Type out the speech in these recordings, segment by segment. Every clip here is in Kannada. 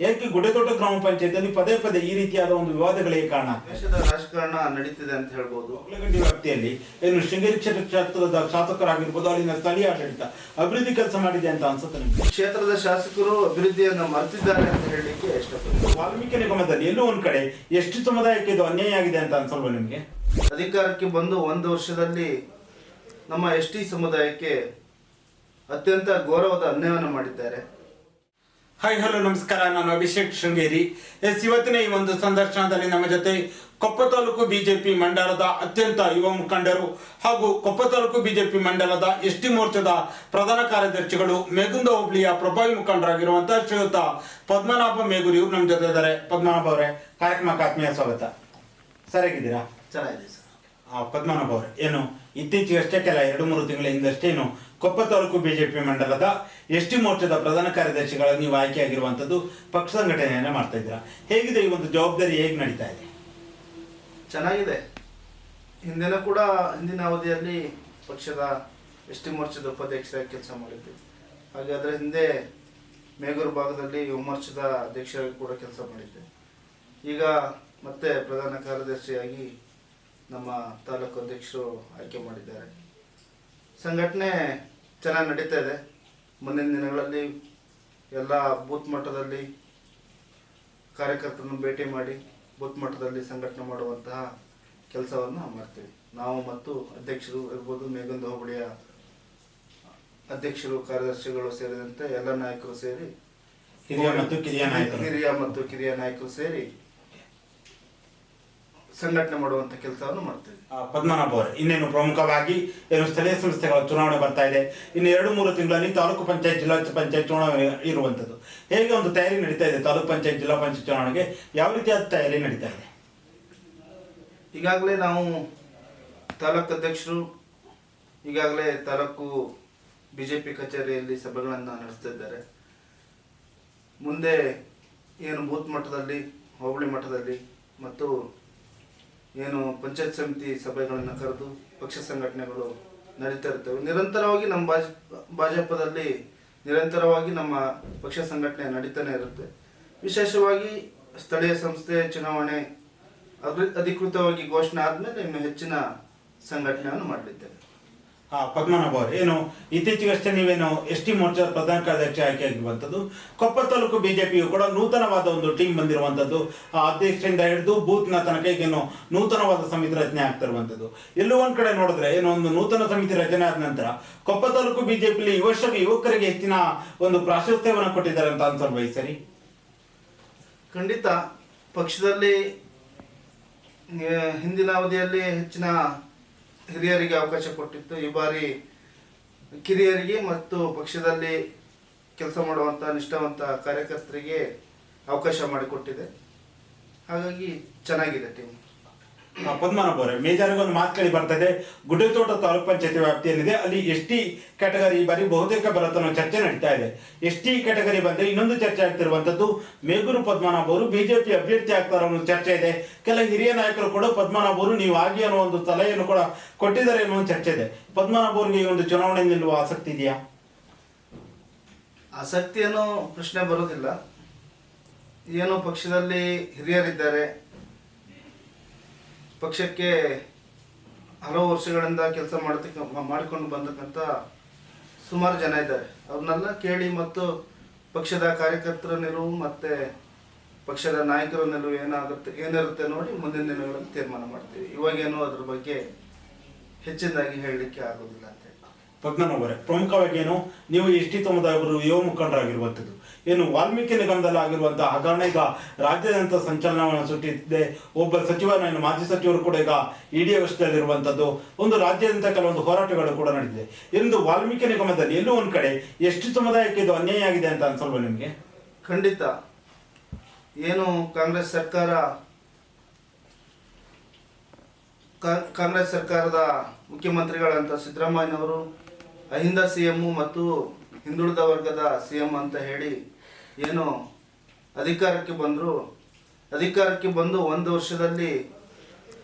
ಏಕೆ ಗುಡ್ಡೆತೋಟ ಗ್ರಾಮ ಪಂಚಾಯತಿಯಲ್ಲಿ ಪದೇ ಪದೇ ಈ ರೀತಿಯಾದ ಒಂದು ವಿವಾದಗಳಿಗೆ ಕಾರಣ? ದೇಶದ ರಾಜಕಾರಣ ನಡೀತಿದೆ ಅಂತ ಹೇಳ್ಬೋದು. ಒಳಗಂಡಿ ವ್ಯಾಪ್ತಿಯಲ್ಲಿ ಏನು ಶೃಂಗೇರಿ ಕ್ಷೇತ್ರ ಕ್ಷೇತ್ರದ ಶಾಸಕರಾಗಿರ್ಬೋದು ಅಲ್ಲಿನ ಸ್ಥಳೀಯ ಆಡಳಿತ ಅಭಿವೃದ್ಧಿ ಕೆಲಸ ಮಾಡಿದೆ ಅಂತ ಅನ್ಸುತ್ತೆ ನಿಮಗೆ? ಕ್ಷೇತ್ರದ ಶಾಸಕರು ಅಭಿವೃದ್ಧಿಯನ್ನು ಮರೆತಿದ್ದಾರೆ ಅಂತ ಹೇಳಲಿಕ್ಕೆ ಇಷ್ಟಪಡ್ತೀನಿ. ವಾಲ್ಮೀಕಿ ನಿಗಮದಲ್ಲಿ ಎಲ್ಲೋ ಒಂದ್ ಕಡೆ ಎಷ್ಟು ಸಮುದಾಯಕ್ಕೆ ಇದು ಅನ್ಯಾಯ ಆಗಿದೆ ಅಂತ ಅನ್ಸಲ್ವಾ ನಿಮಗೆ? ಅಧಿಕಾರಕ್ಕೆ ಬಂದು ಒಂದು ವರ್ಷದಲ್ಲಿ ನಮ್ಮ ಎಸ್ ಟಿ ಸಮುದಾಯಕ್ಕೆ ಅತ್ಯಂತ ಗೌರವದ ಅನ್ಯಾಯವನ್ನು ಮಾಡಿದ್ದಾರೆ. ಹಾಯ್ ಹಲೋ ನಮಸ್ಕಾರ. ನಾನು ಅಭಿಷೇಕ್ ಶೃಂಗೇರಿ. ಎಸ್, ಇವತ್ತಿನ ಈ ಒಂದು ಸಂದರ್ಶನದಲ್ಲಿ ನಮ್ಮ ಜೊತೆ ಕೊಪ್ಪ ತಾಲೂಕು ಬಿಜೆಪಿ ಮಂಡಲದ ಅತ್ಯಂತ ಯುವ ಮುಖಂಡರು ಹಾಗೂ ಕೊಪ್ಪ ತಾಲೂಕು ಬಿಜೆಪಿ ಮಂಡಲದ ಎಸ್ ಟಿ ಮೋರ್ಚಾದ ಪ್ರಧಾನ ಕಾರ್ಯದರ್ಶಿಗಳು ಮೇಗುಂದ ಹೋಬಳಿಯ ಪ್ರಭಾವಿ ಮುಖಂಡರಾಗಿರುವಂತಹ ಶ್ರೀಯುತ ಪದ್ಮನಾಭ ಮೇಗೂರಿ ಇವ್ರು ನಮ್ಮ ಜೊತೆ ಇದ್ದಾರೆ. ಪದ್ಮನಾಭ ಅವರೇ, ಕಾರ್ಯಕ್ರಮಕ್ಕೆ ಆತ್ಮೀಯ ಸ್ವಾಗತ. ಸರಿಯಾಗಿದ್ದೀರಾ? ಚೆನ್ನಾಗಿದೆ, ಸರ್. ಪದ್ಮನಾಭ ಅವರು, ಏನು ಇತ್ತೀಚೆಗಷ್ಟೇ ಕೆಲ ಎರಡು ಮೂರು ತಿಂಗಳ ಹಿಂದಷ್ಟೇನು ಕೊಪ್ಪ ತಾಲೂಕು ಬಿಜೆಪಿ ಮಂಡಲದ ಎಸ್ ಟಿ ಮೋರ್ಚಾದ ಪ್ರಧಾನ ಕಾರ್ಯದರ್ಶಿಗಳ ನೀವು ಆಯ್ಕೆಯಾಗಿರುವಂತದ್ದು ಪಕ್ಷ ಸಂಘಟನೆಯನ್ನ ಮಾಡ್ತಾ ಇದ್ದೀರಾ? ಹೇಗಿದೆ ಈ ಒಂದು ಜವಾಬ್ದಾರಿ ಹೇಗೆ ನಡೀತಾ ಇದೆ? ಚೆನ್ನಾಗಿದೆ. ಹಿಂದಿನ ಕೂಡ, ಹಿಂದಿನ ಅವಧಿಯಲ್ಲಿ ಪಕ್ಷದ ಎಸ್ ಟಿ ಮೋರ್ಚಾದ ಉಪಾಧ್ಯಕ್ಷರಾಗಿ ಕೆಲಸ ಮಾಡಿದ್ವಿ. ಹಾಗೆ ಅದರ ಹಿಂದೆ ಮೇಗೂರು ಭಾಗದಲ್ಲಿ ಯುವ ಮೋರ್ಚಾದ ಅಧ್ಯಕ್ಷರಾಗಿ ಕೂಡ ಕೆಲಸ ಮಾಡಿದ್ದೆ ಈಗ ಮತ್ತೆ ಪ್ರಧಾನ ಕಾರ್ಯದರ್ಶಿಯಾಗಿ ನಮ್ಮ ತಾಲೂಕು ಅಧ್ಯಕ್ಷರು ಆಯ್ಕೆ ಮಾಡಿದ್ದಾರೆ. ಸಂಘಟನೆ ಚೆನ್ನಾಗಿ ನಡೀತಾ ಇದೆ. ಮುಂದಿನ ದಿನಗಳಲ್ಲಿ ಎಲ್ಲ ಬೂತ್ ಮಟ್ಟದಲ್ಲಿ ಕಾರ್ಯಕರ್ತರನ್ನು ಭೇಟಿ ಮಾಡಿ ಬೂತ್ ಮಟ್ಟದಲ್ಲಿ ಸಂಘಟನೆ ಮಾಡುವಂತಹ ಕೆಲಸವನ್ನು ಮಾಡ್ತೀವಿ. ನಾವು ಮತ್ತು ಅಧ್ಯಕ್ಷರು ಇರ್ಬೋದು ಮೇಘಂದ ಹೋಬಳಿಯ ಅಧ್ಯಕ್ಷರು ಕಾರ್ಯದರ್ಶಿಗಳು ಸೇರಿದಂತೆ ಎಲ್ಲ ನಾಯಕರು ಸೇರಿ ಹಿರಿಯ ಮತ್ತು ಕಿರಿಯ ನಾಯಕರು. ಹಿರಿಯ ಮತ್ತು ಕಿರಿಯ ನಾಯಕರು ಸೇರಿ ಸಂಘಟನೆ ಮಾಡುವಂತ ಕೆಲಸವನ್ನು ಮಾಡ್ತೇವೆ. ಪದ್ಮನಾಭ ಅವರು ಇನ್ನೇನು ಪ್ರಮುಖವಾಗಿ ಏನು ಸ್ಥಳೀಯ ಸಂಸ್ಥೆಗಳ ಚುನಾವಣೆ ಬರ್ತಾ ಇದೆ. ಇನ್ನು ಎರಡು ಮೂರು ತಿಂಗಳಲ್ಲಿ ತಾಲೂಕು ಪಂಚಾಯತ್ ಜಿಲ್ಲಾ ಪಂಚಾಯತ್ ಚುನಾವಣೆ ಇರುವಂತದ್ದು. ಹೇಗೆ ಒಂದು ತಯಾರಿ ನಡೀತಾ ಇದೆ ತಾಲೂಕು ಪಂಚಾಯತ್ ಜಿಲ್ಲಾ ಪಂಚಾಯತ್ ಚುನಾವಣೆಗೆ? ಯಾವ ರೀತಿಯಾದ ತಯಾರಿ ನಡೀತಾ ಇದೆ? ಈಗಾಗಲೇ ನಾವು ತಾಲೂಕು ಅಧ್ಯಕ್ಷರು ಈಗಾಗಲೇ ತಾಲೂಕು ಬಿಜೆಪಿ ಕಚೇರಿಯಲ್ಲಿ ಸಭೆಗಳನ್ನು ನಡೆಸ್ತಿದ್ದಾರೆ ಮುಂದೆ ಏನು ಬೂತ್ ಮಟ್ಟದಲ್ಲಿ ಹೋಬಳಿ ಮಟ್ಟದಲ್ಲಿ ಮತ್ತು ಏನು ಪಂಚಾಯತ್ ಸಮಿತಿ ಸಭೆಗಳನ್ನು ಕರೆದು ಪಕ್ಷ ಸಂಘಟನೆಗಳು ನಡೀತಾ ಇರ್ತವೆ. ನಿರಂತರವಾಗಿ ನಮ್ಮ ಭಾಜ ಭಾಜಪದಲ್ಲಿ ನಿರಂತರವಾಗಿ ನಮ್ಮ ಪಕ್ಷ ಸಂಘಟನೆ ನಡೀತಾನೆ ಇರುತ್ತೆ. ವಿಶೇಷವಾಗಿ ಸ್ಥಳೀಯ ಸಂಸ್ಥೆ ಚುನಾವಣೆ ಅಧಿ- ಅಧಿಕೃತವಾಗಿ ಘೋಷಣೆ ಆದಮೇಲೆ ಇನ್ನು ಹೆಚ್ಚಿನ ಸಂಘಟನೆಯನ್ನು ಮಾಡಲಿದ್ದೇವೆ. ಪದ್ಮನಾಭ ಅವರು. ಏನು, ಇತ್ತೀಚೆಗಷ್ಟೇ ನೀವೇನು ಎಸ್ ಟಿ ಮೋರ್ಚಾ ಪ್ರಧಾನ ಕಾರ್ಯದರ್ಶಿ ಆಯ್ಕೆಯಾಗಿರುವಂಥದ್ದು ಕೊಪ್ಪ ತಾಲೂಕು ಬಿಜೆಪಿಯು ಕೂಡ ನೂತನವಾದ ಒಂದು ಟೀಮ್ ಬಂದಿರುವಂಥದ್ದು ಆ ಅಧ್ಯಕ್ಷರಿಂದ ಹಿಡಿದು ಬೂತ್ನ ತನಕ ಈಗೇನು ನೂತನವಾದ ಸಮಿತಿ ರಚನೆ ಆಗ್ತಿರುವಂಥದ್ದು ಎಲ್ಲೋ ಒಂದು ಕಡೆ ನೋಡಿದ್ರೆ ಏನೋ ಒಂದು ನೂತನ ಸಮಿತಿ ರಚನೆ ಆದ ನಂತರ ಕೊಪ್ಪ ತಾಲೂಕು ಬಿಜೆಪಿಲಿ ಯುವಶ ಯುವಕರಿಗೆ ಹೆಚ್ಚಿನ ಒಂದು ಪ್ರಾಶಸ್ತ್ಯವನ್ನು ಕೊಟ್ಟಿದ್ದಾರೆ ಅಂತ ಅನ್ಸರ್ ಈ ಸರಿ? ಖಂಡಿತ. ಪಕ್ಷದಲ್ಲಿ ಹಿಂದಿನ ಅವಧಿಯಲ್ಲಿ ಹೆಚ್ಚಿನ ಹಿರಿಯರಿಗೆ ಅವಕಾಶ ಕೊಟ್ಟಿತ್ತು. ಈ ಬಾರಿ ಕಿರಿಯರಿಗೆ ಮತ್ತು ಪಕ್ಷದಲ್ಲಿ ಕೆಲಸ ಮಾಡುವಂಥ ನಿಷ್ಠಾವಂತ ಕಾರ್ಯಕರ್ತರಿಗೆ ಅವಕಾಶ ಮಾಡಿಕೊಟ್ಟಿದೆ. ಹಾಗಾಗಿ ಚೆನ್ನಾಗಿದೆ ಟೀಮ್ ಪದ್ಮನಾಭ ಅವರೇ, ಮೇಜರ್ಗೆ ಒಂದು ಮಾತು ಕೇಳಿ ಬರ್ತಾ ಇದೆ. ಗುಡ್ಡೆತೋಟ ತಾಲೂಕ್ ಪಂಚಾಯತಿ ವ್ಯಾಪ್ತಿಯಲ್ಲಿದೆ. ಅಲ್ಲಿ ಎಸ್ ಟಿ ಕ್ಯಾಟಗರಿ ಬಾರಿ ಬಹುತೇಕ ಬರುತ್ತೆ ಅನ್ನೋ ಚರ್ಚೆ ನಡೀತಾ ಇದೆ. ಎಸ್ ಟಿ ಕ್ಯಾಟಗರಿ ಬಂದ್ರೆ ಇನ್ನೊಂದು ಚರ್ಚೆ ಆಗ್ತಿರುವಂತದ್ದು ಮೇಗೂರು ಪದ್ಮನಾಭ ಅವರು. ಬಿಜೆಪಿ ಅಭ್ಯರ್ಥಿ ಆಗ್ತಾರ ಅನ್ನೋ ಚರ್ಚೆ ಇದೆ. ಕೆಲ ಹಿರಿಯ ನಾಯಕರು ಕೂಡ ಪದ್ಮನಾಭ ನೀವು ಆಗಿ ಅನ್ನೋ ಒಂದು ಸಲಹೆಯನ್ನು ಕೂಡ ಕೊಟ್ಟಿದ್ದಾರೆ ಅನ್ನೋ ಚರ್ಚೆ ಇದೆ. ಪದ್ಮನಾಭ ಅವರಿಗೆ ಈ ಒಂದು ಚುನಾವಣೆ ನಿಲ್ಲುವ ಆಸಕ್ತಿ ಇದೆಯಾ? ಆಸಕ್ತಿ ಅನ್ನೋ ಪ್ರಶ್ನೆ ಬರೋದಿಲ್ಲ ಏನೋ ಪಕ್ಷದಲ್ಲಿ ಹಿರಿಯರಿದ್ದಾರೆ. ಪಕ್ಷಕ್ಕೆ ಹಲವು ವರ್ಷಗಳಿಂದ ಕೆಲಸ ಮಾಡತಕ್ಕ, ಮಾಡಿಕೊಂಡು ಬಂದಕ್ಕಂಥ ಸುಮಾರು ಜನ ಇದ್ದಾರೆ. ಅವ್ರನ್ನೆಲ್ಲ ಕೇಳಿ ಮತ್ತು ಪಕ್ಷದ ಕಾರ್ಯಕರ್ತರ ನಿಲುವು ಮತ್ತು ಪಕ್ಷದ ನಾಯಕರ ನಿಲುವು ಏನಾಗುತ್ತೆ, ಏನಿರುತ್ತೆ ನೋಡಿ ಮುಂದಿನ ದಿನಗಳಲ್ಲಿ ತೀರ್ಮಾನ ಮಾಡ್ತೀವಿ. ಇವಾಗೇನು ಅದ್ರ ಬಗ್ಗೆ ಹೆಚ್ಚಿನದಾಗಿ ಹೇಳಲಿಕ್ಕೆ ಆಗೋದಿಲ್ಲ ಅಂತ ಹೇಳಿ. ಪದ್ಮನವರೇ ಪ್ರಮುಖವಾಗಿ ಏನು, ನೀವು ಎಸ್ ಟಿ ಯುವ ಮುಖಂಡರಾಗಿರುವಂಥದ್ದು. ಏನು ವಾಲ್ಮೀಕಿ ನಿಗಮದಲ್ಲಿ ಆಗಿರುವಂತಹ ಹಗರಣ ಈಗ ರಾಜ್ಯಾದ್ಯಂತ ಸಂಚಲನವನ್ನು ಸುಟ್ಟಿದೆ. ಒಬ್ಬ ಸಚಿವ ಏನು ಮಾಜಿ ಸಚಿವರು ಕೂಡ ಈಗ ಇಡಿ ವಶದಲ್ಲಿರುವಂಥದ್ದು ಒಂದು ರಾಜ್ಯಾದ್ಯಂತ ಕೆಲವೊಂದು ಹೋರಾಟಗಳು ಕೂಡ ನಡೆದಿದೆ. ಎಂದು ವಾಲ್ಮೀಕಿ ನಿಗಮದಲ್ಲಿ ಎಲ್ಲೋ ಒಂದು ಕಡೆ ಎಷ್ಟು ಸಮುದಾಯಕ್ಕೆ ಇದು ಅನ್ಯಾಯ ಆಗಿದೆ ಅಂತ ಅನ್ಸಲ್ವ ನಿಮಗೆ? ಖಂಡಿತ. ಏನು ಕಾಂಗ್ರೆಸ್ ಸರ್ಕಾರ ಕಾಂಗ್ರೆಸ್ ಸರ್ಕಾರದ ಮುಖ್ಯಮಂತ್ರಿಗಳಂತ ಸಿದ್ದರಾಮಯ್ಯನವರು, ಅಹಿಂದ ಸಿ ಮತ್ತು ಹಿಂದುಳಿದ ವರ್ಗದ ಸಿ ಅಂತ ಹೇಳಿ ಏನು ಅಧಿಕಾರಕ್ಕೆ ಬಂದರು. ಅಧಿಕಾರಕ್ಕೆ ಬಂದು ಒಂದು ವರ್ಷದಲ್ಲಿ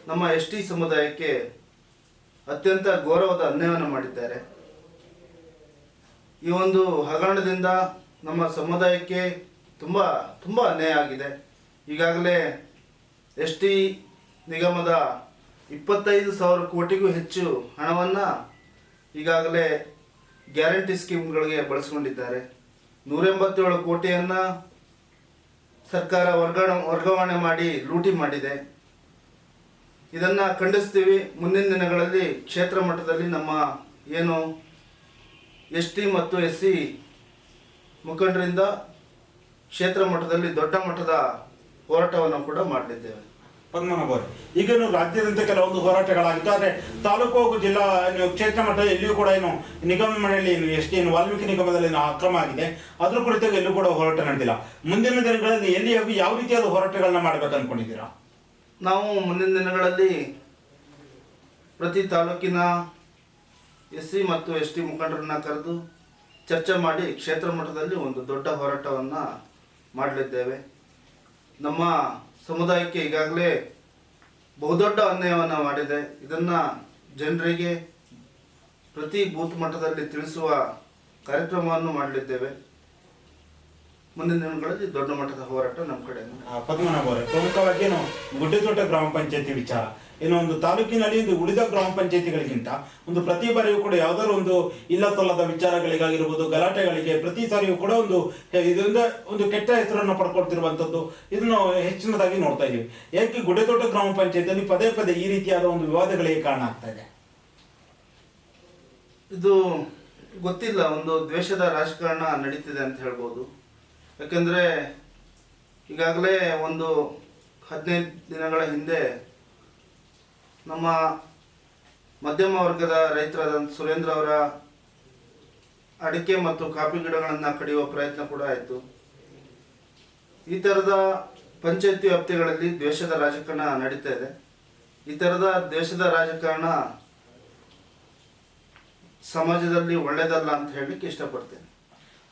ನಮ್ಮ ಎಸ್ ಟಿ ಸಮುದಾಯಕ್ಕೆ ಅತ್ಯಂತ ಗೌರವದ ಅನ್ಯಾಯವನ್ನು ಮಾಡಿದ್ದಾರೆ. ಈ ಒಂದು ಹಗರಣದಿಂದ ನಮ್ಮ ಸಮುದಾಯಕ್ಕೆ ತುಂಬ ತುಂಬ ಅನ್ಯಾಯ ಆಗಿದೆ. ಈಗಾಗಲೇ ಎಸ್ ಟಿ ನಿಗಮದ ಇಪ್ಪತ್ತೈದು ಸಾವಿರ ಕೋಟಿಗೂ ಹೆಚ್ಚು ಹಣವನ್ನು ಈಗಾಗಲೇ ಗ್ಯಾರಂಟಿ ಸ್ಕೀಮ್ಗಳಿಗೆ ಬಳಸ್ಕೊಂಡಿದ್ದಾರೆ. ನೂರೆಂಬತ್ತೇಳು ಕೋಟಿಯನ್ನು ಸರ್ಕಾರ ವರ್ಗಾವಣೆ ವರ್ಗಾವಣೆ ಮಾಡಿ ಲೂಟಿ ಮಾಡಿದೆ. ಇದನ್ನ ಖಂಡಿಸ್ತೀವಿ. ಮುಂದಿನ ದಿನಗಳಲ್ಲಿ ಕ್ಷೇತ್ರ ಮಟ್ಟದಲ್ಲಿ ನಮ್ಮ ಏನು ಎಸ್ ಟಿ ಮತ್ತು ಎಸ್ ಸಿ ಮುಖಂಡರಿಂದ ಕ್ಷೇತ್ರ ಮಟ್ಟದಲ್ಲಿ ದೊಡ್ಡ ಮಟ್ಟದ ಹೋರಾಟವನ್ನು ಕೂಡ ಮಾಡಲಿದ್ದೇವೆ. ಪದ್ಮನಾಭ ಅವರೇ ಈಗ ಏನು ರಾಜ್ಯಾದ್ಯಂತ ಕೆಲವೊಂದು ಹೋರಾಟಗಳಾಗಿತ್ತು. ಆದರೆ ತಾಲೂಕು ಹಾಗೂ ಜಿಲ್ಲಾ ಕ್ಷೇತ್ರ ಮಟ್ಟದ ಎಲ್ಲಿಯೂ ಕೂಡ ಏನು ನಿಗಮ ಮಂಡಳಿ ಏನು ಎಷ್ಟು ಏನು ವಾಲ್ಮೀಕಿ ನಿಗಮದಲ್ಲಿ ಏನು ಅಕ್ರಮ ಆಗಿದೆ, ಅದ್ರ ಕುರಿತಾಗಿ ಎಲ್ಲೂ ಕೂಡ ಹೋರಾಟ ನಡೆದಿಲ್ಲ. ಮುಂದಿನ ದಿನಗಳಲ್ಲಿ ಎಲ್ಲಿ ಯಾವ ರೀತಿಯಾದ ಹೋರಾಟಗಳನ್ನ ಮಾಡ್ಬೇಕು ಅನ್ಕೊಂಡಿದ್ದೀರಾ? ನಾವು ಮುಂದಿನ ದಿನಗಳಲ್ಲಿ ಪ್ರತಿ ತಾಲೂಕಿನ ಎಸ್ ಸಿ ಮತ್ತು ಎಸ್ ಟಿ ಮುಖಂಡರನ್ನ ಕರೆದು ಚರ್ಚೆ ಮಾಡಿ ಕ್ಷೇತ್ರ ಮಟ್ಟದಲ್ಲಿ ಒಂದು ದೊಡ್ಡ ಹೋರಾಟವನ್ನು ಮಾಡಲಿದ್ದೇವೆ. ನಮ್ಮ ಸಮುದಾಯಕ್ಕೆ ಈಗಾಗಲೇ ಬಹುದೊಡ್ಡ ಅನ್ಯಾಯವನ್ನು ಮಾಡಿದೆ. ಇದನ್ನು ಜನರಿಗೆ ಪ್ರತಿ ಬೂತ್ ಮಟ್ಟದಲ್ಲಿ ತಿಳಿಸುವ ಕಾರ್ಯಕ್ರಮವನ್ನು ಮಾಡಲಿದ್ದೇವೆ. ಮುಂದಿನ ದಿನಗಳಲ್ಲಿ ದೊಡ್ಡ ಮಟ್ಟದ ಹೋರಾಟ ನಮ್ಮ ಕಡೆ ಪದ್ಮನಾಭ ಪ್ರಮುಖವಾಗಿ ಗುಡ್ಡೆತೋಟ ಗ್ರಾಮ ಪಂಚಾಯತಿ ವಿಚಾರ. ಏನು ಒಂದು ತಾಲೂಕಿನಲ್ಲಿ ಒಂದು ಉಳಿದ ಗ್ರಾಮ ಪಂಚಾಯತಿಗಳಿಗಿಂತ ಒಂದು ಪ್ರತಿ ಬಾರಿಯೂ ಕೂಡ ಯಾವ್ದಾದ್ರು ಒಂದು ಇಲ್ಲ ತೊಲ್ಲದ ವಿಚಾರಗಳಿಗಾಗಿರ್ಬೋದು, ಗಲಾಟೆಗಳಿಗೆ ಪ್ರತಿ ಸಾರಿಯೂ ಕೂಡ ಒಂದು ಇದರಿಂದ ಒಂದು ಕೆಟ್ಟ ಹೆಸರನ್ನು ಪಡ್ಕೊಳ್ತಿರುವಂತದ್ದು ಇದನ್ನು ಹೆಚ್ಚಿನದಾಗಿ ನೋಡ್ತಾ ಇದೀವಿ ಯಾಕೆ ಗುಡೆದೊಡ್ಡ ಗ್ರಾಮ ಪಂಚಾಯತಿಯಲ್ಲಿ ಪದೇ ಪದೇ ಈ ರೀತಿಯಾದ ಒಂದು ವಿವಾದಗಳಿಗೆ ಕಾರಣ ಆಗ್ತಾ ಇದೆ? ಇದು ಗೊತ್ತಿಲ್ಲ, ಒಂದು ದ್ವೇಷದ ರಾಜಕಾರಣ ನಡೀತಿದೆ ಅಂತ ಹೇಳ್ಬೋದು. ಯಾಕಂದರೆ ಈಗಾಗಲೇ ಒಂದು ಹದಿನೈದು ದಿನಗಳ ಹಿಂದೆ ನಮ್ಮ ಮಧ್ಯಮ ವರ್ಗದ ರೈತರಾದ ಸುರೇಂದ್ರ ಅವರ ಅಡಿಕೆ ಮತ್ತು ಕಾಫಿ ಗಿಡಗಳನ್ನು ಕಡಿಯುವ ಪ್ರಯತ್ನ ಕೂಡ ಆಯಿತು. ಈ ಥರದ ಪಂಚಾಯತಿ ವ್ಯಾಪ್ತಿಗಳಲ್ಲಿ ದ್ವೇಷದ ರಾಜಕಾರಣ ನಡೀತಾ ಇದೆ. ಈ ಥರದ ದ್ವೇಷದ ರಾಜಕಾರಣ ಸಮಾಜದಲ್ಲಿ ಒಳ್ಳೆಯದಲ್ಲ ಅಂತ ಹೇಳಲಿಕ್ಕೆ ಇಷ್ಟಪಡ್ತೇನೆ.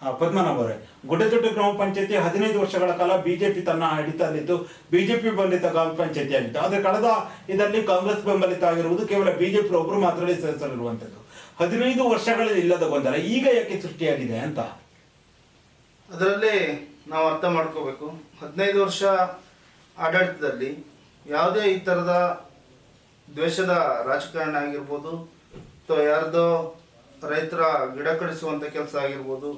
ಆ, ಪದ್ಮನಾಭ ಅವರೇ. ಗುಡ್ಡೆತೊಟ್ಟು ಗ್ರಾಮ ಪಂಚಾಯತಿ ಹದಿನೈದು ವರ್ಷಗಳ ಕಾಲ ಬಿಜೆಪಿ ತನ್ನ ಹಿಡಿತದಲ್ಲಿದ್ದು ಬಿಜೆಪಿ ಬೆಂಬಲಿತ ಗ್ರಾಮ ಪಂಚಾಯತಿ ಆಗಿತ್ತು. ಆದರೆ ಕಳೆದ ಇದರಲ್ಲಿ ಕಾಂಗ್ರೆಸ್ ಬೆಂಬಲಿತ ಆಗಿರುವುದು ಕೇವಲ ಬಿಜೆಪಿ ಒಬ್ಬರು ಮಾತ್ರ ಸದಸ್ಯರಿರುವಂತದ್ದು ಹದಿನೈದು ವರ್ಷಗಳಲ್ಲಿ ಇಲ್ಲದ ಗೊಂದಲ ಈಗ ಯಾಕೆ ಸೃಷ್ಟಿಯಾಗಿದೆ ಅಂತ? ಅದರಲ್ಲಿ ನಾವು ಅರ್ಥ ಮಾಡ್ಕೋಬೇಕು. ಹದಿನೈದು ವರ್ಷ ಆಡಳಿತದಲ್ಲಿ ಯಾವುದೇ ಈ ಥರದ ದ್ವೇಷದ ರಾಜಕಾರಣ ಆಗಿರ್ಬೋದು ಅಥವಾ ಯಾರ್ದೋ ರೈತರ ಗಿಡ ಕಡಿಸುವಂಥ ಕೆಲಸ ಆಗಿರ್ಬೋದು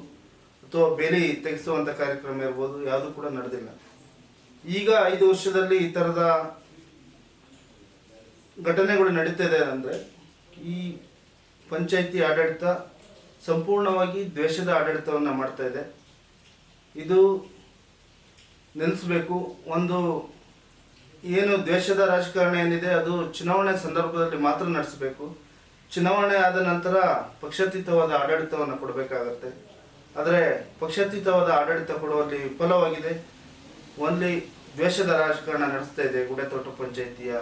ಅಥವಾ ಬೆಲೆ ತೆಗೆಸುವಂಥ ಕಾರ್ಯಕ್ರಮ ಇರ್ಬೋದು, ಯಾವುದು ಕೂಡ ನಡೆದಿಲ್ಲ. ಈಗ ಐದು ವರ್ಷದಲ್ಲಿ ಈ ಥರದ ಘಟನೆಗಳು ನಡೀತಿದೆ ಅಂದರೆ ಈ ಪಂಚಾಯಿತಿ ಆಡಳಿತ ಸಂಪೂರ್ಣವಾಗಿ ದ್ವೇಷದ ಆಡಳಿತವನ್ನು ಮಾಡ್ತಾ ಇದೆ. ಇದು ನಿಲ್ಲಿಸಬೇಕು ಒಂದು ಏನು ದ್ವೇಷದ ರಾಜಕಾರಣ ಏನಿದೆ, ಅದು ಚುನಾವಣೆ ಸಂದರ್ಭದಲ್ಲಿ ಮಾತ್ರ ನಡೆಸಬೇಕು. ಚುನಾವಣೆ ಆದ ನಂತರ ಪಕ್ಷಾತೀತವಾದ ಆಡಳಿತವನ್ನು ಕೊಡಬೇಕಾಗತ್ತೆ. ಆದರೆ ಪಕ್ಷಾತೀತವಾದ ಆಡಳಿತ ಕೊಡುವಲ್ಲಿ ವಿಫಲವಾಗಿದೆ. ಓನ್ಲಿ ದ್ವೇಷದ ರಾಜಕಾರಣ ನಡೆಸ್ತಾ ಇದೆ ಗುಡೆತೋಟ ಪಂಚಾಯಿತಿಯ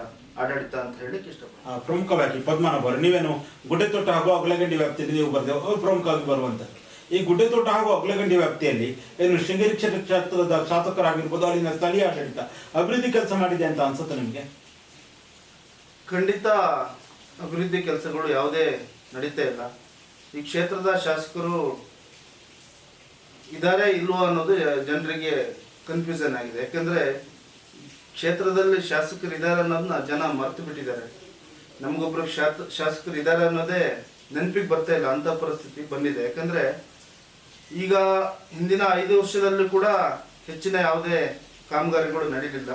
ಆಡಳಿತ ಅಂತ ಹೇಳಲಿಕ್ಕೆ ಇಷ್ಟಪಡ್ತೀನಿ. ಪ್ರಮುಖವಾಗಿ ಪದ್ಮನಾಭ ಅವರು ನೀವೇನು ಗುಡ್ಡೆತೋಟ ಹಾಗೂ ಅಗ್ಲಗಂಡಿ ವ್ಯಾಪ್ತಿಯಲ್ಲಿ ನೀವು ಬರ್ದೇವ ಅವರು ಪ್ರಮುಖವಾಗಿ ಬರುವಂತದ್ದು ಈ ಗುಡ್ಡೆತೋಟ ಹಾಗೂ ಅಗ್ಲಗಂಡಿ ವ್ಯಾಪ್ತಿಯಲ್ಲಿ ಏನು ಶೃಂಗೇರಿ ಕ್ಷೇತ್ರ ಕ್ಷೇತ್ರದ ಶಾಸಕರಾಗಿರ್ಬೋದು ಅಲ್ಲಿನ ಸ್ಥಳೀಯ ಆಡಳಿತ ಅಭಿವೃದ್ಧಿ ಕೆಲಸ ಮಾಡಿದೆ ಅಂತ ಅನ್ಸುತ್ತೆ ನಿಮಗೆ? ಖಂಡಿತ ಅಭಿವೃದ್ಧಿ ಕೆಲಸಗಳು ಯಾವುದೇ ನಡೀತಾ ಇಲ್ಲ. ಈ ಕ್ಷೇತ್ರದ ಶಾಸಕರು ಇದ್ದಾರೆ ಇಲ್ವೋ ಅನ್ನೋದು ಜನರಿಗೆ ಕನ್ಫ್ಯೂಷನ್ ಆಗಿದೆ. ಯಾಕಂದ್ರೆ ಕ್ಷೇತ್ರದಲ್ಲಿ ಶಾಸಕರು ಇದ್ದಾರೆ ಅನ್ನೋದನ್ನ ಜನ ಮರೆತು ಬಿಟ್ಟಿದ್ದಾರೆ. ನಮಗೊಬ್ಬರು ಶಾಸಕರು ಇದ್ದಾರೆ ಅನ್ನೋದೇ ನೆನಪಿಗೆ ಬರ್ತಾ ಇಲ್ಲ ಅಂತ ಪರಿಸ್ಥಿತಿ ಬಂದಿದೆ. ಯಾಕಂದ್ರೆ ಈಗ ಹಿಂದಿನ ಐದು ವರ್ಷದಲ್ಲೂ ಕೂಡ ಹೆಚ್ಚಿನ ಯಾವುದೇ ಕಾಮಗಾರಿಗಳು ನಡೀಲಿಲ್ಲ.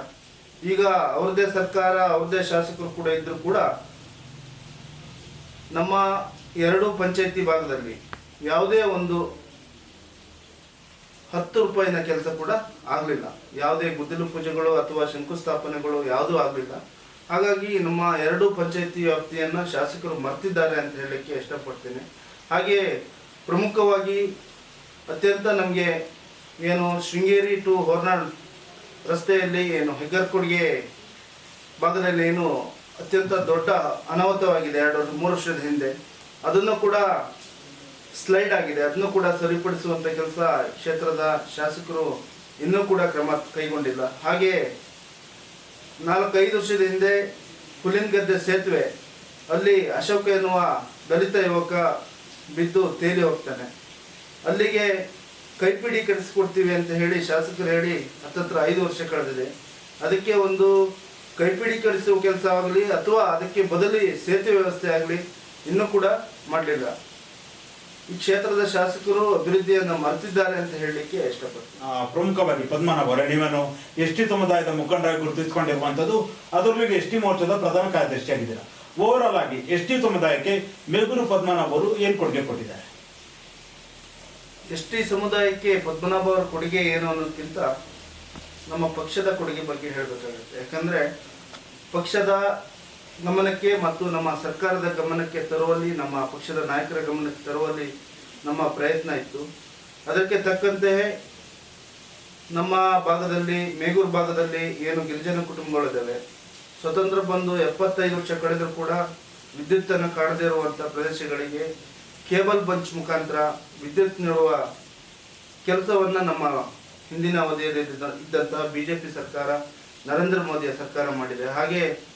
ಈಗ ಅವ್ರದ್ದೇ ಸರ್ಕಾರ, ಅವ್ರದ್ದೇ ಶಾಸಕರು ಕೂಡ ಇದ್ದರೂ ಕೂಡ ನಮ್ಮ ಎರಡು ಪಂಚಾಯತಿ ಭಾಗದಲ್ಲಿ ಯಾವುದೇ ಒಂದು ಹತ್ತು ರೂಪಾಯಿನ ಕೆಲಸ ಕೂಡ ಆಗಲಿಲ್ಲ. ಯಾವುದೇ ಗುದ್ದಲು ಪೂಜೆಗಳು ಅಥವಾ ಶಂಕುಸ್ಥಾಪನೆಗಳು ಯಾವುದೂ ಆಗಲಿಲ್ಲ. ಹಾಗಾಗಿ ನಮ್ಮ ಎರಡು ಪಂಚಾಯತಿ ವ್ಯಾಪ್ತಿಯನ್ನು ಶಾಸಕರು ಮರ್ತಿದ್ದಾರೆ ಅಂತ ಹೇಳಲಿಕ್ಕೆ ಇಷ್ಟಪಡ್ತೇನೆ. ಹಾಗೆ ಪ್ರಮುಖವಾಗಿ ಅತ್ಯಂತ ನಮಗೆ ಏನು ಶೃಂಗೇರಿ ಟು ಹೊರನಾಡ್ ರಸ್ತೆಯಲ್ಲಿ ಏನು ಹೆಗ್ಗರ್ಕೊಡ್ಗೆ ಭಾಗದಲ್ಲಿ ಏನು ಅತ್ಯಂತ ದೊಡ್ಡ ಅನಾಹುತವಾಗಿದೆ ಎರಡು ಮೂರು ವರ್ಷದ ಹಿಂದೆ. ಅದನ್ನು ಕೂಡ ಸ್ಲೈಡ್ ಆಗಿದೆ. ಅದನ್ನು ಕೂಡ ಸರಿಪಡಿಸುವಂತ ಕೆಲಸ ಕ್ಷೇತ್ರದ ಶಾಸಕರು ಇನ್ನೂ ಕೂಡ ಕ್ರಮ ಕೈಗೊಂಡಿಲ್ಲ. ಹಾಗೆ ನಾಲ್ಕೈದು ವರ್ಷದ ಹಿಂದೆ ಹುಲಿನಗದ್ದೆ ಸೇತುವೆ, ಅಲ್ಲಿ ಅಶೋಕ ಎನ್ನುವ ದಲಿತ ಯುವಕ ಬಿದ್ದು ತೇಲಿ ಹೋಗ್ತಾನೆ. ಅಲ್ಲಿಗೆ ಕೈಪಿಡಿ ಕಟ್ಟಿಸ್ಕೊಡ್ತೀವಿ ಅಂತ ಹೇಳಿ ಶಾಸಕರು ಹೇಳಿ ಹತ್ತತ್ರ ಐದು ವರ್ಷ ಕಳೆದಿದೆ. ಅದಕ್ಕೆ ಒಂದು ಕೈಪಿಡಿ ಕಳಿಸುವ ಕೆಲಸ ಆಗಲಿ ಅಥವಾ ಅದಕ್ಕೆ ಬದಲಿ ಸೇತುವೆ ವ್ಯವಸ್ಥೆ ಆಗಲಿ ಇನ್ನೂ ಕೂಡ ಮಾಡಲಿಲ್ಲ. ಈ ಕ್ಷೇತ್ರದ ಶಾಸಕರು ಅಭಿವೃದ್ಧಿಯನ್ನು ಮರೆತಿದ್ದಾರೆ ಅಂತ ಹೇಳಲಿಕ್ಕೆ ಇಷ್ಟಪಡ್ತೀನಿ. ಆ, ಪ್ರಮುಖವಾಗಿ ಪದ್ಮನಾಭ ಅವರೇ ನೀವೇನು ಎಸ್ ಟಿ ಸಮುದಾಯದ ಮುಖಂಡರಾಗಿ ಗುರುತಿಸಿಕೊಂಡಿರುವಂತದ್ದು ಅದರೊಳಗೆ ಎಸ್ ಟಿ ಮೋರ್ಚಾದ ಪ್ರಧಾನ ಕಾರ್ಯದರ್ಶಿಯಾಗಿದ್ದೀರಾ ಓವರ್ ಆಲ್ ಆಗಿ ಎಸ್ ಟಿ ಸಮುದಾಯಕ್ಕೆ ಮೇಗೂರು ಪದ್ಮನಾಭ ಅವರು ಏನ್ ಕೊಡುಗೆ ಕೊಟ್ಟಿದ್ದಾರೆ? ಎಸ್ ಟಿ ಸಮುದಾಯಕ್ಕೆ ಪದ್ಮನಾಭ ಅವರ ಕೊಡುಗೆ ಏನು ಅನ್ನೋದಕ್ಕಿಂತ ನಮ್ಮ ಪಕ್ಷದ ಕೊಡುಗೆ ಬಗ್ಗೆ ಹೇಳಬೇಕಾಗುತ್ತೆ. ಯಾಕಂದ್ರೆ ಪಕ್ಷದ ಗಮನಕ್ಕೆ ಮತ್ತು ನಮ್ಮ ಸರ್ಕಾರದ ಗಮನಕ್ಕೆ ತರುವಲ್ಲಿ, ನಮ್ಮ ಪಕ್ಷದ ನಾಯಕರ ಗಮನಕ್ಕೆ ತರುವಲ್ಲಿ ನಮ್ಮ ಪ್ರಯತ್ನ ಇತ್ತು. ಅದಕ್ಕೆ ತಕ್ಕಂತೆ ನಮ್ಮ ಭಾಗದಲ್ಲಿ, ಮೇಗೂರು ಭಾಗದಲ್ಲಿ ಏನು ಗಿರಿಜನ ಕುಟುಂಬಗಳಿದ್ದಾವೆ, ಸ್ವತಂತ್ರ ಬಂದು ಎಪ್ಪತ್ತೈದು ವರ್ಷ ಕಳೆದರೂ ಕೂಡ ವಿದ್ಯುತ್ತನ್ನು ಕಾಣದೇ ಇರುವಂಥ ಪ್ರದೇಶಗಳಿಗೆ ಕೇಬಲ್ ಬಂಚ್ ಮುಖಾಂತರ ವಿದ್ಯುತ್ ನೀಡುವ ಕೆಲಸವನ್ನು ನಮ್ಮ ಹಿಂದಿನ ಅವಧಿಯಲ್ಲಿ ಇದ್ದ- ಇದ್ದಂತಹ ಬಿ ಜೆ ಪಿ ಸರ್ಕಾರ, ನರೇಂದ್ರ ಮೋದಿಯ ಸರ್ಕಾರ ಮಾಡಿದೆ. ಹಾಗೆ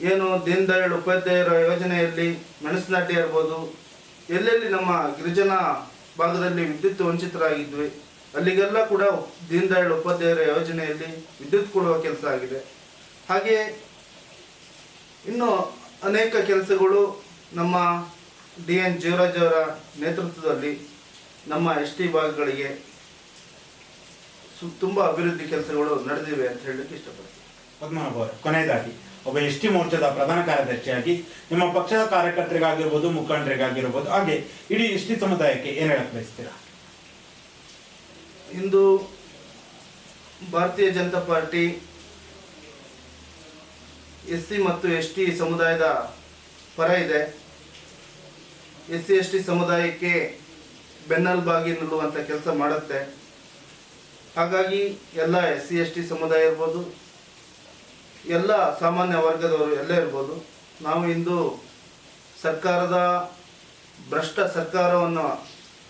ಏನು ದೀನ್ ದಯಾಳ್ ಉಪಾಧ್ಯಾಯರ ಯೋಜನೆಯಲ್ಲಿ ಮೆಣಸಿನಡ್ಡಿ ಇರ್ಬೋದು ಎಲ್ಲೆಲ್ಲಿ ನಮ್ಮ ಗಿರಿಜನ ಭಾಗದಲ್ಲಿ ವಿದ್ಯುತ್ ವಂಚಿತರಾಗಿದ್ವಿ, ಅಲ್ಲಿಗೆಲ್ಲ ಕೂಡ ದೀನ್ ದಯಾಳ್ ಉಪಾಧ್ಯಾಯರ ಯೋಜನೆಯಲ್ಲಿ ವಿದ್ಯುತ್ ಕೊಡುವ ಕೆಲಸ ಆಗಿದೆ. ಹಾಗೆ ಇನ್ನು ಅನೇಕ ಕೆಲಸಗಳು ನಮ್ಮ ಡಿ ಎನ್ ಜೀವರಾಜ್ ಅವರ ನೇತೃತ್ವದಲ್ಲಿ ನಮ್ಮ ಎಸ್ ಟಿ ಭಾಗಗಳಿಗೆ ಸು- ತುಂಬ ಅಭಿವೃದ್ಧಿ ಕೆಲಸಗಳು ನಡೆದಿವೆ ಅಂತ ಹೇಳಲಿಕ್ಕೆ ಇಷ್ಟಪಡ್ತೀನಿ. ಪದ್ಮನಾಭ ಕೊನೆಯದಾಗಿ. ಒಬ್ಬ ಎಸ್ ಟಿ ಮೋರ್ಚಾದ ಪ್ರಧಾನ ಕಾರ್ಯದರ್ಶಿಯಾಗಿ, ನಿಮ್ಮ ಪಕ್ಷದ ಕಾರ್ಯಕರ್ತರಿಗಾಗಿರ್ಬೋದು, ಮುಖಂಡರಿಗಾಗಿರ್ಬೋದು, ಹಾಗೆ ಇಡೀ ಎಸ್ ಟಿ ಸಮುದಾಯಕ್ಕೆ ಏನು ಹೇಳಕ್ ಬಯಸ್ತೀರಾ? ಇಂದು Bharatiya Janata party S C ಮತ್ತು ಎಸ್ ಟಿ ಸಮುದಾಯದ ಪರ ಇದೆ. ಎಸ್ ಸಿ, ಎಸ್ ಟಿ ಸಮುದಾಯಕ್ಕೆ ಬೆನ್ನಲ್ಬಾಗಿ ನಿಲ್ಲುವಂಥ ಕೆಲಸ ಮಾಡುತ್ತೆ. ಹಾಗಾಗಿ ಎಲ್ಲ ಎಸ್ ಸಿ, ಎಸ್ ಟಿ ಸಮುದಾಯ ಇರ್ಬೋದು ಎಲ್ಲ ಸಾಮಾನ್ಯ ವರ್ಗದವರು ಎಲ್ಲ ಇರ್ಬೋದು, ನಾವು ಇಂದು ಸರ್ಕಾರದ ಭ್ರಷ್ಟ ಸರ್ಕಾರವನ್ನು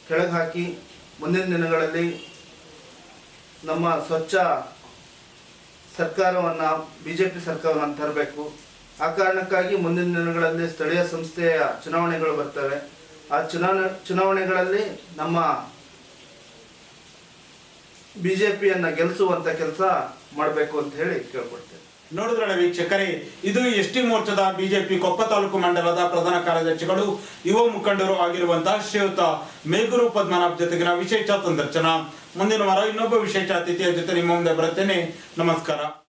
ಕೆಳಗೆ ಹಾಕಿ ಮುಂದಿನ ದಿನಗಳಲ್ಲಿ ನಮ್ಮ ಸ್ವಚ್ಛ ಸರ್ಕಾರವನ್ನು ಬಿ ಜೆ ಪಿ ಸರ್ಕಾರವನ್ನು ತರಬೇಕು. ಆ ಕಾರಣಕ್ಕಾಗಿ ಮುಂದಿನ ದಿನಗಳಲ್ಲಿ ಸ್ಥಳೀಯ ಸಂಸ್ಥೆಯ ಚುನಾವಣೆಗಳು ಬರ್ತವೆ. ಆ ಚುನಾವಣೆ, ಚುನಾವಣೆಗಳಲ್ಲಿ ನಮ್ಮ ಬಿ ಜೆ ಪಿಯನ್ನು ಗೆಲ್ಲಿಸುವಂಥ ಕೆಲಸ ಮಾಡಬೇಕು ಅಂತ ಹೇಳಿ ಕೇಳ್ಕೊಡ್ತೇನೆ ನೋಡಿದ್ರಲ್ಲ ವೀಕ್ಷಕರೇ, ಇದು ಎಸ್ ಟಿ ಮೋರ್ಚಾದ ಬಿಜೆಪಿ ಕೊಪ್ಪ ತಾಲೂಕು ಮಂಡಲದ ಪ್ರಧಾನ ಕಾರ್ಯದರ್ಶಿಗಳು, ಯುವ ಮುಖಂಡರು ಆಗಿರುವಂತಹ ಶ್ರೀಯುತ ಮೇಗೂರು ಪದ್ಮನಾಭ್ ಜೊತೆಗಿನ ವಿಶೇಷ ಸಂದರ್ಶನ. ಮುಂದಿನ ವಾರ ಇನ್ನೊಬ್ಬ ವಿಶೇಷ ಅತಿಥಿಯ ಜೊತೆ ನಿಮ್ಮ ಮುಂದೆ ಬರುತ್ತೇನೆ. ನಮಸ್ಕಾರ.